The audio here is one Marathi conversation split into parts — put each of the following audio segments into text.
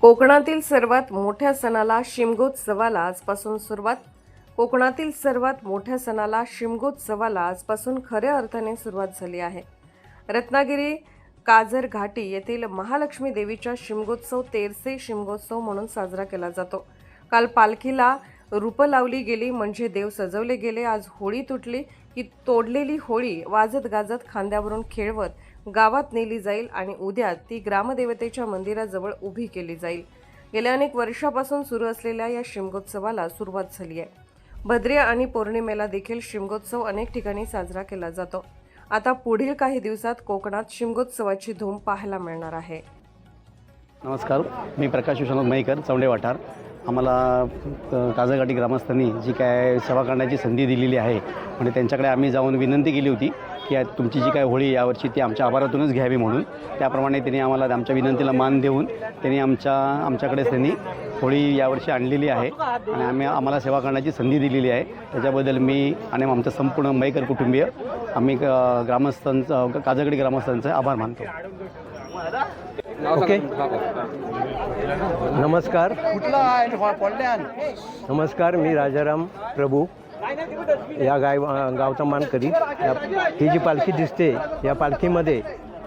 कोकणातील सर्वात मोठ्या सणाला शिमगोत्सवाला आजपासून सुरुवात. कोकणातील सर्वात मोठ्या सणाला शिमगोत्सवाला आजपासून खऱ्या अर्थाने सुरुवात झाली आहे. रत्नागिरी काजर घाटी येथील महालक्ष्मी देवीच्या शिमगोत्सव तेरसे शिमगोत्सव म्हणून साजरा केला जातो. काल पालखीला रूपं लावली गेली म्हणजे देव सजवले गेले. आज होळी तुटली की तोडलेली होळी वाजत गाजत खांद्यावरून खेळवत गावात नेली जाईल आणि उद्या ती ग्रामदेवतेच्या मंदिराजवळ उभी केली जाईल. गेल्या अनेक वर्षापासून सुरू असलेल्या या शिमगोत्सवाला सुरुवात झाली आहे. भद्रे आणि पौर्णिमेला देखील शिमगोत्सव अनेक ठिकाणी साजरा केला जातो. आता पुढील काही दिवसात कोकणात शिमगोत्सवाची धूम पाहायला मिळणार आहे. नमस्कार मी प्रकाश विश्वनाथ मयकर चौंडे वाठार. आम्हाला काजळघाटी ग्रामस्थांनी जी काय सेवा करण्याची संधी दिलेली आहे म्हणजे त्यांच्याकडे आम्ही जाऊन विनंती केली होती की तुमची जी काय होळी यावर्षी ती आमच्या आभारातूनच घ्यावी म्हणून. त्याप्रमाणे त्यांनी आम्हाला आमच्या विनंतीला मान देऊन त्यांनी आमच्या आमच्याकडेच त्यांनी होळी यावर्षी आणलेली आहे आणि आम्ही आम्हाला सेवा करण्याची संधी दिलेली आहे. त्याच्याबद्दल मी आणि आमचं संपूर्ण मयकर कुटुंबीय आम्ही ग्रामस्थांचं काजळगडी ग्रामस्थांचं आभार मानतो. ओके नमस्कार. नमस्कार मी राजाराम प्रभू. या गाय गावचा मानकरी. या ही जी पालखी दिसते या पालखीमध्ये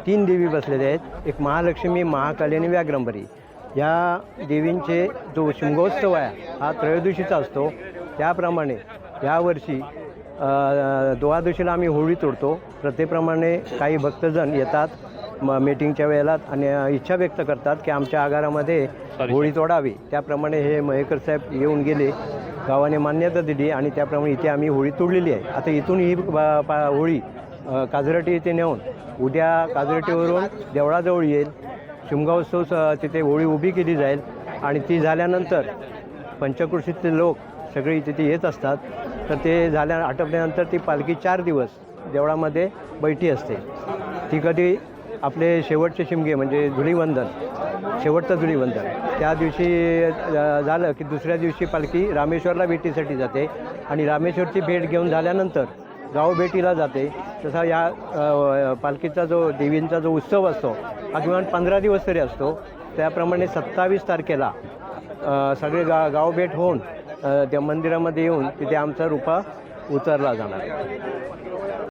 तीन देवी बसलेल्या आहेत. एक महालक्ष्मी महाकाली आणि व्याग्रंबरी या देवींचे जो शिमगोत्सव आहे हा त्रयोदशीचा असतो. त्याप्रमाणे यावर्षी द्वादशीला आम्ही होळी तोडतो. प्रथेप्रमाणे काही भक्तजण येतात. म मीटिंगच्या वेळेला आणि इच्छा व्यक्त करतात की आमच्या आगारामध्ये होळी तोडावी. त्याप्रमाणे हे मयेकर साहेब येऊन गेले. गावाने मान्यता दिली आणि त्याप्रमाणे इथे आम्ही होळी तोडलेली आहे. आता इथून ही बा- पा- होळी काजराटी येथे नेऊन उद्या काजराटीवरून देवळाजवळ येईल. शिमगावोत्सव तिथे होळी उभी केली जाईल आणि ती झाल्यानंतर पंचकृषीतले लोक सगळे तिथे येत असतात. तर ते झाल्या आटपल्यानंतर ती पालखी चार दिवस देवळामध्ये बैठी असते. ती कधी आपले शेवटचे शिमगे म्हणजे धुळीवंदन शेवटचं धुळीवंदन. त्या दिवशी झालं की दुसऱ्या दिवशी पालखी रामेश्वरला भेटीसाठी जाते आणि रामेश्वरची भेट घेऊन झाल्यानंतर गाव भेटीला जाते. तसा या पालखीचा जो देवींचा जो उत्सव असतो हा किमान पंधरा दिवस तरी असतो. त्याप्रमाणे सत्तावीस तारखेला सगळे गा गावभेट होऊन त्या मंदिरामध्ये येऊन तिथे आमचा रुपा उतरला जाणार